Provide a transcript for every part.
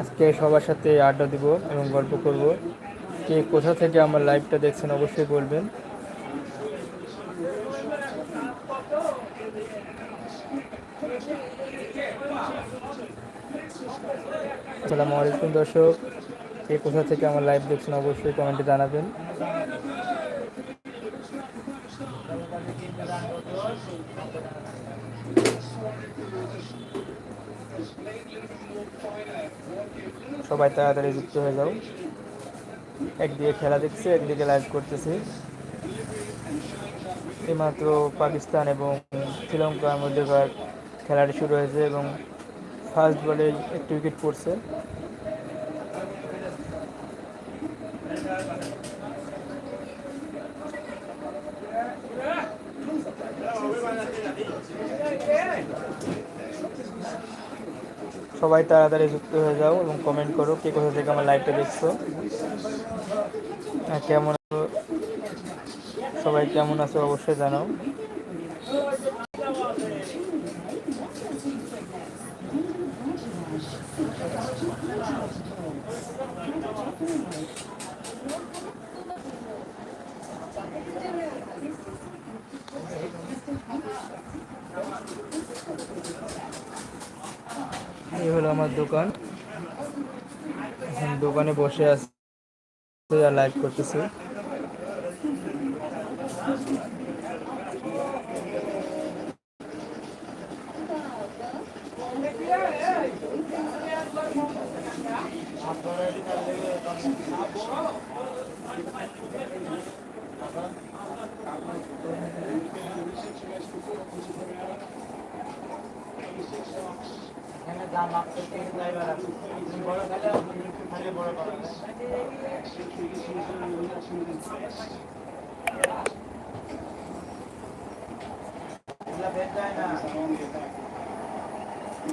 আজকে সবার সাথে আড্ডা দিব এবং গল্প করব। কে কোথা থেকে আমার লাইভটা দেখছেন অবশ্যই বলবেন। আসসালামু আলাইকুম দর্শক, কে কোথা থেকে আমার লাইভ দেখছেন অবশ্যই কমেন্টে জানাবেন। সবাই তাড়াতাড়ি যুক্ত হয়ে যাও। একদিকে খেলা দেখছে, একদিকে লাইভ করতেছে। এইমাত্র পাকিস্তান এবং শ্রীলঙ্কার মধ্যেকার খেলাটি শুরু হয়েছে এবং ফার্স্ট বলে একটি উইকেট পড়ছে। সবাই তাড়াতাড়ি যুক্ত হয়ে যাও এবং কমেন্ট করো কে কোথা থেকে আমার লাইভটা দেখছ। কেমন আছো? সবাই কেমন আছে অবশ্যই জানাও এই হলো আমার দোকান। দোকানে বসে আছি আর লাইভ করতেছি।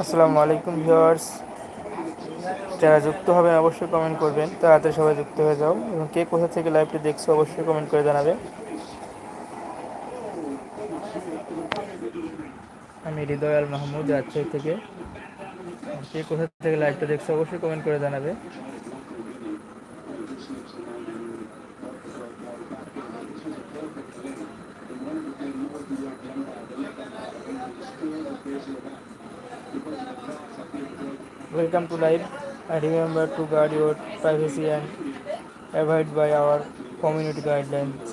আসসালামু আলাইকুম ভিউয়ার্স। যারা যুক্ত হবেন অবশ্যই কমেন্ট করবেন। তাড়াতাড়ি সবাই যুক্ত হয়ে যাও। এবং কে কোথা থেকে লাইভটি দেখছ অবশ্যই কমেন্ট করে জানাবে। আমি হৃদয় আল মাহমুদ রাজশাহী থেকে। কে কোথা থেকে লাইভটা দেখছ অবশ্যই কমেন্ট করে জানাবে Welcome to live. I remember to guard your privacy and abide by our community guidelines.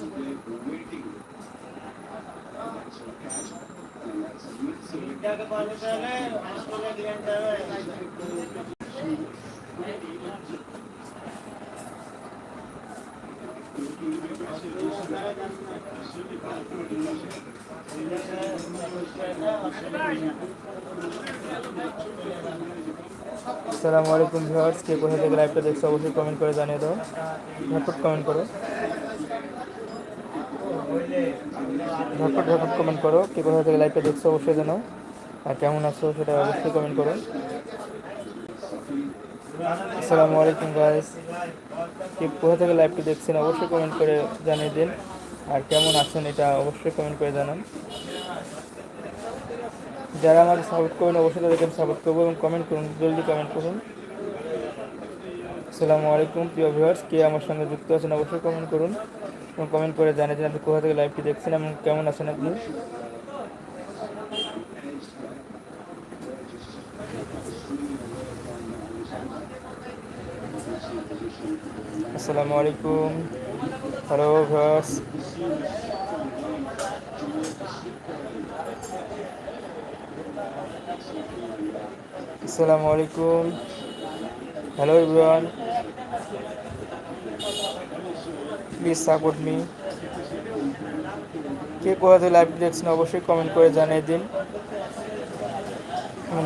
আসসালামু আলাইকুম ভিউয়ার্স, কে কোথা থেকে লাইভটা দেখছ অবশ্যই কমেন্ট করে জানিয়ে দাও। ঝটপট কমেন্ট করো। ঝটপট ঝটপট কমেন্ট করো, কে কোথা থেকে লাইভটা দেখছ অবশ্যই জানাও। আর কেমন আছো সেটা অবশ্যই কমেন্ট করুন আসসালামু আলাইকুম গাইস কে, কোথা থেকে লাইভটি দেখছেন অবশ্যই কমেন্ট করে জানিয়ে দিন। আর কেমন আছেন এটা অবশ্যই কমেন্ট করে জানান। যারা আমাকে সাপোর্ট করবেন, অবশ্যই তাদেরকে আমি সাপোর্ট করব এবং কমেন্ট করুন, জলদি কমেন্ট করুন। আসসালামু আলাইকুম, প্রিয় ভিউয়ার্স কে আমার সঙ্গে যুক্ত আছেন অবশ্যই কমেন্ট করুন। এবং কমেন্ট করে জানিয়ে দিন আপনি কোথা থেকে লাইভটি দেখছেন এবং কেমন আছেন আপনি। আসসালামু আলাইকুম। হ্যালো ভিউয়ার্স আসসালামু আলাইকুম। Hello everyone please support me কে কোথা থেকে লাইভ দেখছেন অবশ্যই কমেন্ট করে জানিয়ে দিন।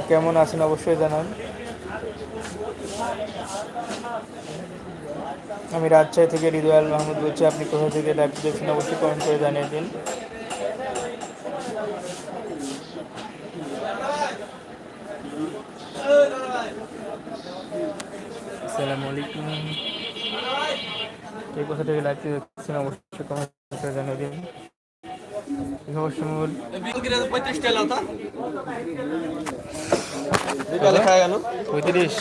কেমন আছেন অবশ্যই জানান। আমি রাজশাহী থেকে হৃদয়াল মাহমুদ বলছি আপনি কোথা থেকে লাইভ দেখছেন অবশ্যই কমেন্ট করে জানিয়ে দিন। আসসালামু আলাইকুম। এই কথা থেকে লাইভ দেখছেন অবশ্যই কমেন্ট করে জানিয়ে দিন। গেল পঁয়ত্রিশ।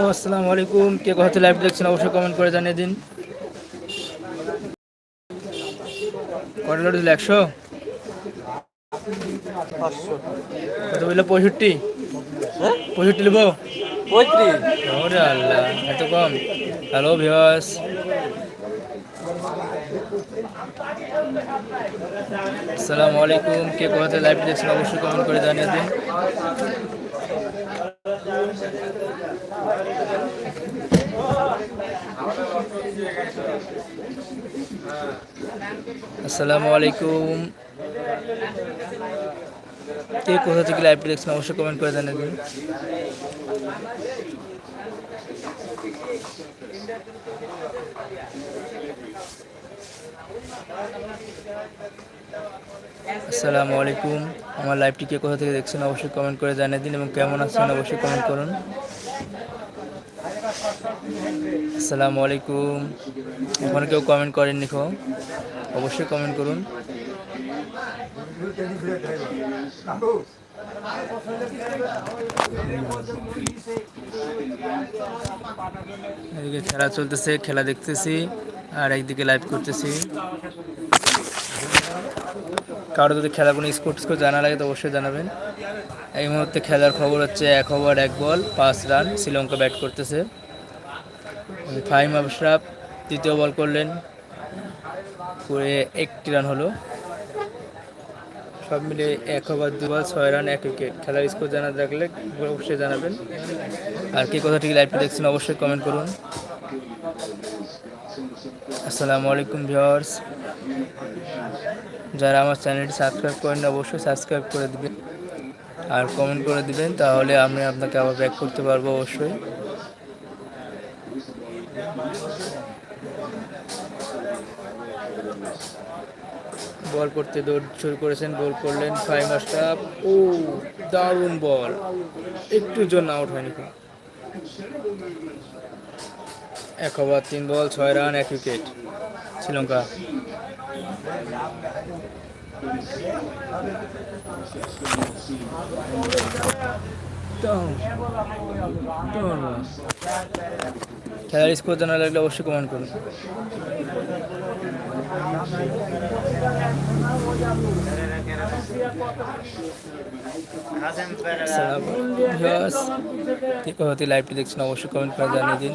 ও আসসালামু আলাইকুম। কে কোথা থেকে লাইভ দেখছেন অবশ্যই কমেন্ট করে জানিয়ে দিন। কটা লড়ি দিল একশো? কত বলল? পঁয়ষট্টি? হ্যাঁ? পঁয়ষট্টি নেব ওরে আল্লাহ এত কম। হ্যালো ভিওয়াস আসসালামু আলাইকুম। কে কোথাতে লাইভ দেখছেন অবশ্যই কমেন্ট করে জানিয়ে দিন। আসসালামু আলাইকুম। কে কোথা থেকে লাইভ দেখছেন, অবশ্যই কমেন্ট করে জানিয়ে দিন আসসালামু আলাইকুম। আমার লাইভটি কে কোথা থেকে দেখছেন, অবশ্যই কমেন্ট করে জানিয়ে দিন এবং কেমন আছেন, অবশ্যই কমেন্ট করুন। আসসালামু আলাইকুম। এখন কেউ কমেন্ট করেননি খো। অবশ্যই কমেন্ট করুন। এদিকে খেলা চলতেছে, খেলা দেখতেছি, আর একদিকে লাইভ করতেছি। কারও যদি খেলা কোনো স্পোর্টস করে জানা লাগে তো অবশ্যই জানাবেন। এই মুহূর্তে খেলার খবর হচ্ছে এক ওভার, এক বল, পাঁচ রান শ্রীলঙ্কা ব্যাট করতেছে। ফাহিম আশরাফ তৃতীয় বল করলেন। করে একটি রান হলো। সব মিলে এক ওভার দু বল, ছয় রান, এক উইকেট খেলার স্কোর জানা থাকলে অবশ্যই জানাবেন। আর কে কথা ঠিক লাইভটি দেখছেন অবশ্যই কমেন্ট করুন। আসসালামু আলাইকুম ভিউয়ার্স। যারা আমার চ্যানেলটি সাবস্ক্রাইব করেন অবশ্যই সাবস্ক্রাইব করে দিবেন। আর কমেন্ট করে দিবেন, তাহলে আমি আপনাকে আবার ব্যাক করতে পারব অবশ্যই। বল করতে দৌড় শুরু করেছেন, বল করলেন ফাইভ মাস্টার ও, দারুণ বল। একটু জন্য আউট হয়নি। এক ওভার, তিন বল, ছয় রান, এক উইকেট। শ্রীলঙ্কা। খেলার স্কোর জানা লাগলে অবশ্যই কমেন্ট করুন। লাইভটি দেখছেন, অবশ্যই কমেন্ট করে জানিয়ে দিন।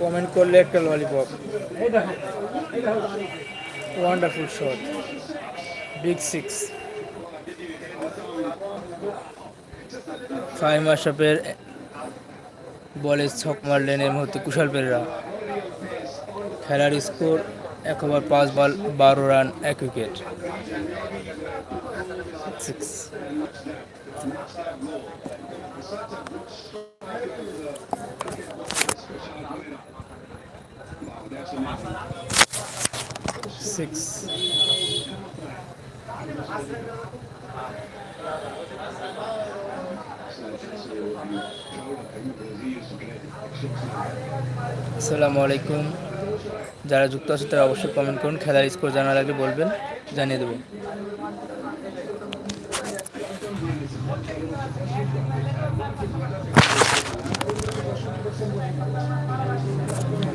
কমেন্ট করলে একটা lollipop wonderful shot big six Fahim আশরাফের বলে ছক মারলেন এর মুহূর্তে কুশাল পেরেরা। খেলার স্কোর এক ওভার পাঁচ বল বারো রান এক উইকেট। সিক্স আসসালামু আলাইকুম। যারা যুক্ত আছে তারা অবশ্যই কমেন্ট করুন, খেলার স্কোর জানার আগে বলবেন, জানিয়ে দেবেন।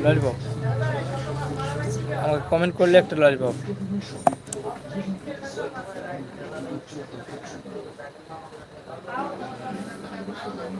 ললিপপ আমাকে কমেন্ট করলে একটা ললিপপ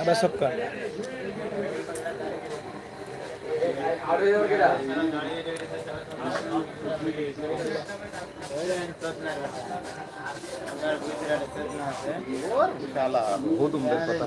আবার সবকা শালা হুদুমদের কথা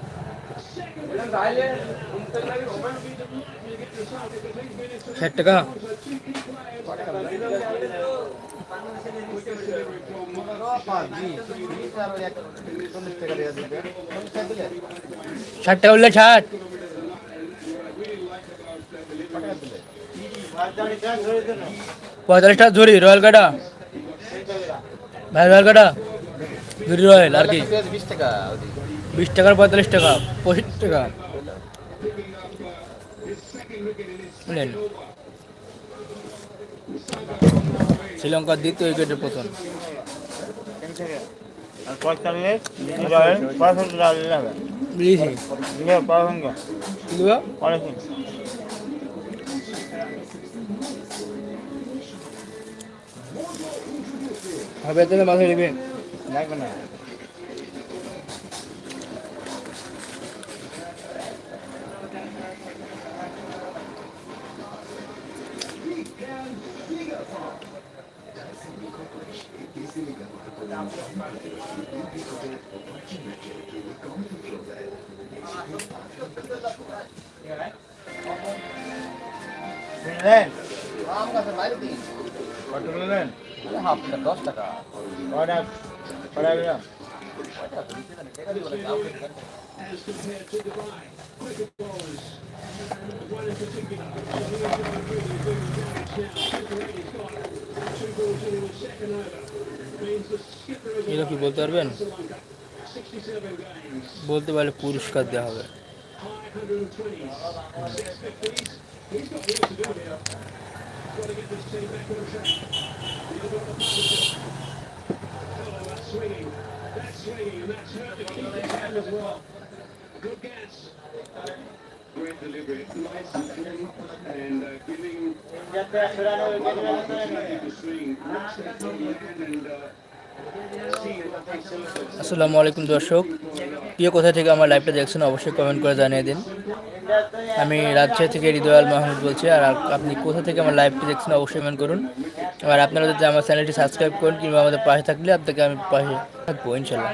চল্লিশ টাকা দিয়ে দিবে চল্লিশ টাকা দিলে ষাট টাকা বললে ষাট কটা দিলে পঁয়তাল্লিশ টাকা ঝুড়ি রয়্যাল কাটা ভাই রয়্যাল কাটা ঝুড়ি রয়্যাল আর কি পেঁয়াজ বিশ টাকা ওদিকে বিশ টাকার পঁয়তাল্লিশ টাকা পঁচিশ টাকা। বুঝলেন? শ্রীলঙ্কার দ্বিতীয় উইকেটের পতন। হবে তাহলে মাথায় নেবে না বুঝলেন আম গাছের বাইরে দিন কত বললেন হাফ টাকা দশ টাকা দিলাম টাকা। দিব না এগুলো কি বলতে পারবেন? বলতে পারলে পুরস্কার দেওয়া হবে। আসসালামু আলাইকুম দর্শক। প্রিয় কোথা থেকে আমার লাইভটা দেখছেন অবশ্যই কমেন্ট করে জানিয়ে দিন। আমি রাজশাহী থেকে হৃদয়াল মাহমুদ বলছি, আর আপনি কোথা থেকে আমার লাইভটি দেখছেন অবশ্যই কমেন্ট করুন। আর আপনারা যদি আমার চ্যানেলটি সাবস্ক্রাইব করেন কিংবা আমাদের পাশে থাকলে আপনাকে আমি পাশে থাকব ইনশাল্লাহ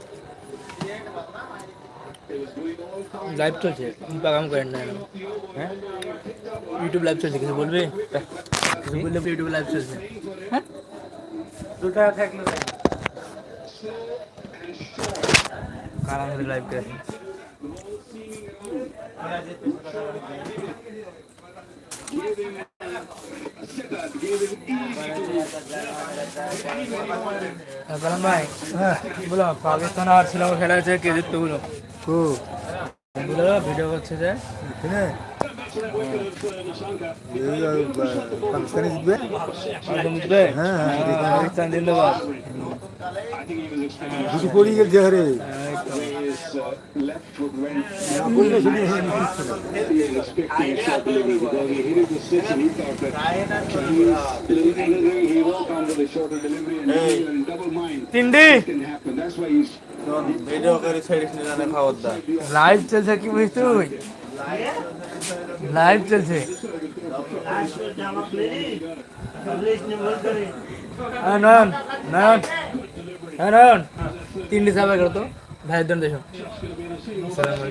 লাইভ চলছে পাগাম করেন না। হ্যাঁ? ইউটিউব লাইভ চলছে কিছু বলবে? কিছু বললে ইউটিউব লাইভ চলছে। হ্যাঁ? দু টাকা থাকলে কার আমাদের লাইভ করে কালাম ভাই হ্যাঁ। বলো পাকিস্তান আর শ্রীলঙ্কা খেলা আছে কে জিতবে বলো বলো ভিডিও করছে যে পাকিস্তানি জিতবে জিতবে হ্যাঁ, হ্যাঁ, পাকিস্তান জিন্দাবাদ দুটো পড়ি গেছে হারে তিনটি ভিডিও করে দা লাইভ চলছে কি বুঝিস তুই? লাইভ চলছে। নয়ন নয়ন হ্যাঁ নয়ন। তিনটি সাবাই করো তো। ভাইয়ের জন্য দেখো। আসসালামু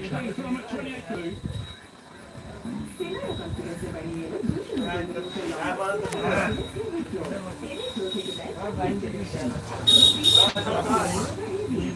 আলাইকুম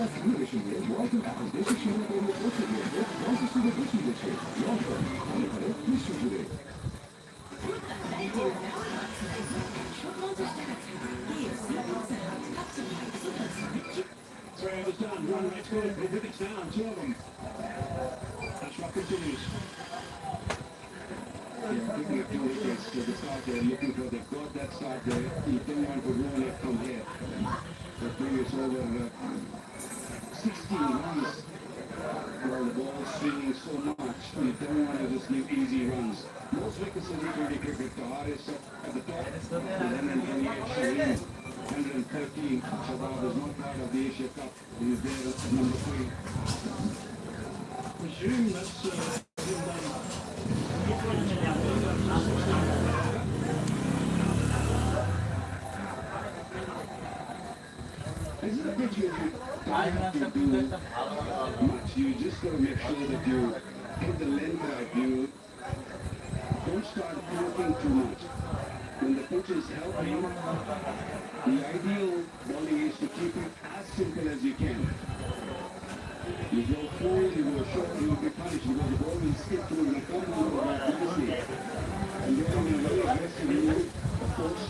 Travis Yeah, they've got that side there. You don't want to ruin it from here. The previous over, uh, team. Well, the ball swinging so much, you don't want to just give easy runs. Most wickets in T20 cricket, the hardest at the top, 128, 113. Shabab is not part of the Asia Cup. He is there at number three. Presume that's got to make sure that you get the length right. You don't start floating too much. When the coach is helping, the ideal bowling is to keep it as simple as you can. You go full, you go short, you will be punished because the ball will skip through and come back nicely. And then in a very aggressive of course,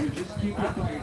you just keep it tight,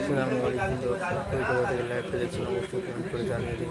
আসসালামু আলাইকুম এই করে জানিয়ে দিন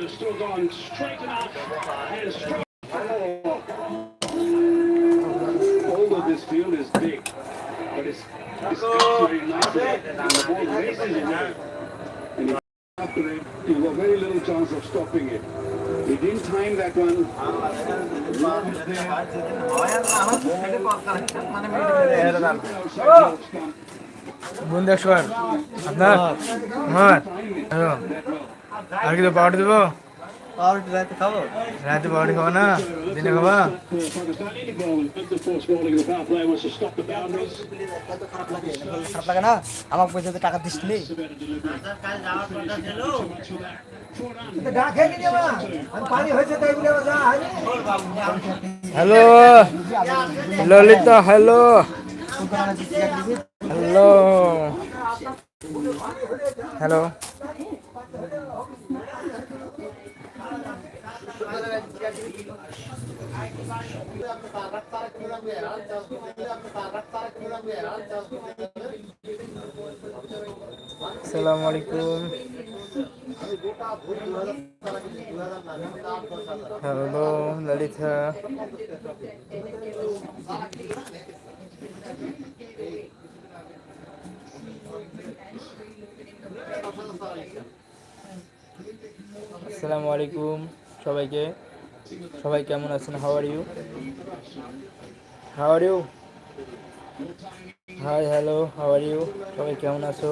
have still gone straight enough and straight. Although this field is big, but it's, it's actually nice and the ball races in there. And after it, you've got very little chance of stopping it. It didn't time that one. বন্ধু একশো আপনার আমার hello. আর কি পাওয়ার দেবো? পাউরুটি রাতে খাব রাতে পাউডার খাব না দিনে খাবা Pakistani ball, the force bowling of the power play wants to stop the boundaries. খারাপ লাগে না আমার পয়সাতে টাকা দিস নি কাল যাওয়ার কথা ছিল hello Lalita hello hello hello আসসালামু আলাইকুম। হ্যালো ললিতা। আসসালামু আলাইকুম সবাইকে। সবাই কেমন আছেন? How are you how are you hi hello how are you সবাই কেমন আছো?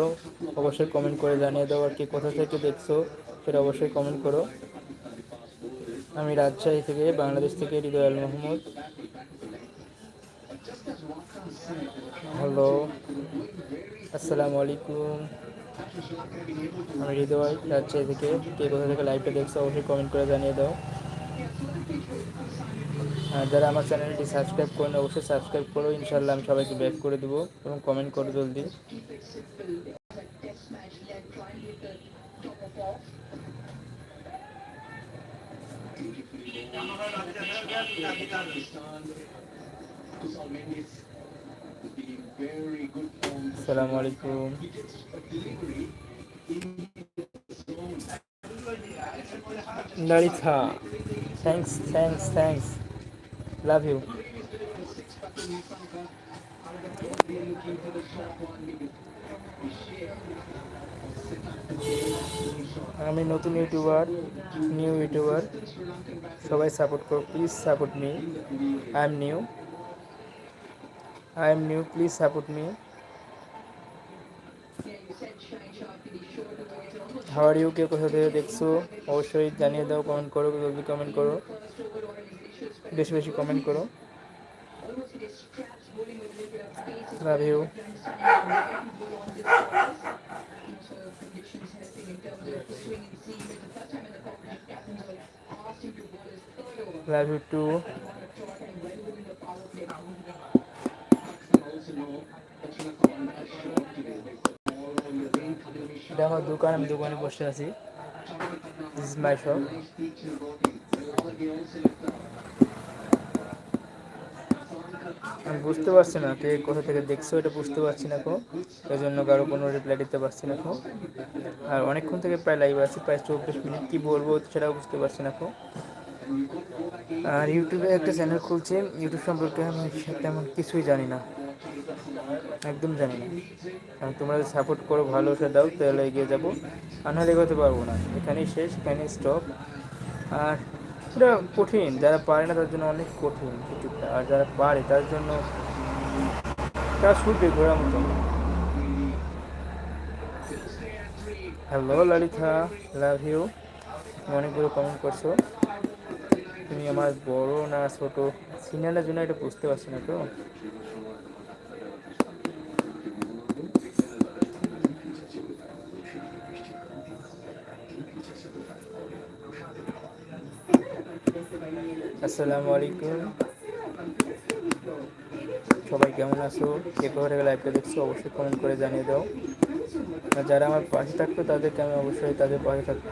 অবশ্যই কমেন্ট করে জানিয়ে দাও, আর কি কোথা থেকে দেখছ সেটা অবশ্যই কমেন্ট করো। আমি রাজশাহী থেকে, বাংলাদেশ থেকে হৃদয় আল মাহমুদ। হ্যালো আসসালামু আলাইকুম। আমি হৃদয়, রাজশাহী থেকে। কে কোথা থেকে লাইভটা দেখছ অবশ্যই কমেন্ট করে জানিয়ে দাও। যারা আমার চ্যানেলটি সাবস্ক্রাইব করেন অবশ্যই সাবস্ক্রাইব করো। ইনশাল্লাহ আমি সবাইকে ব্যাক করে দেবো এবং কমেন্ট করো জলদি। আসসালামু আলাইকুম। Lalita thanks thanks thanks love you আমি নতুন ইউটিউবার নিউ ইউটিউবার। সবাই সাপোর্ট করো please support me I am new I am new please support me how are you কে কোথা থেকে দেখছ? অবশ্যই জানিয়ে দাও কমেন্ট করো জলদি কমেন্ট করো। বেশি বেশি কমেন্ট করো। Love you love you too এটা দোকান, আমি দোকানে বসে আছি। দিস ইজ মাই শপ আমি বুঝতে পারছি না কে কোথা থেকে দেখছ এটা বুঝতে পারছি না কো। জন্য কারও কোনো রিপ্লাই দিতে পারছি না কো। আর অনেকক্ষণ থেকে প্রায় লাইভ আছি, প্রায় চব্বিশ মিনিট কী বলব সেটাও বুঝতে পারছি না কো। আর ইউটিউবে একটা চ্যানেল খুলছে, ইউটিউব সম্পর্কে আমি তেমন কিছুই জানি না। একদম জানি না। আর তোমরা যদি সাপোর্ট করো ভালো ভালোবাসা দাও, তাহলে এগিয়ে যাব। আর নাহলে এগোতে পারব না। এখানেই শেষ, এখানেই স্টপ আর এটা কঠিন, যারা পারে না তার জন্য অনেক কঠিন কিছুটা, আর যারা পারে তার জন্য তারা ছুটবে ঘোরার মতো। হ্যালো ললিতা লাভ ইউ অনেকগুলো কমেন্ট করছ। তুমি আমার বড় না ছোট। সিনিয়রের জন্য এটা বুঝতে পারছি না তো। আসসালামু আলাইকুম। সবাই কেমন আছো? কে কোথা লাইভটা দেখছ, অবশ্যই কমেন্ট করে জানিয়ে দাও। আর যারা আমার পাশে থাকতো, তাদেরকে আমি অবশ্যই তাদের পাশে থাকব।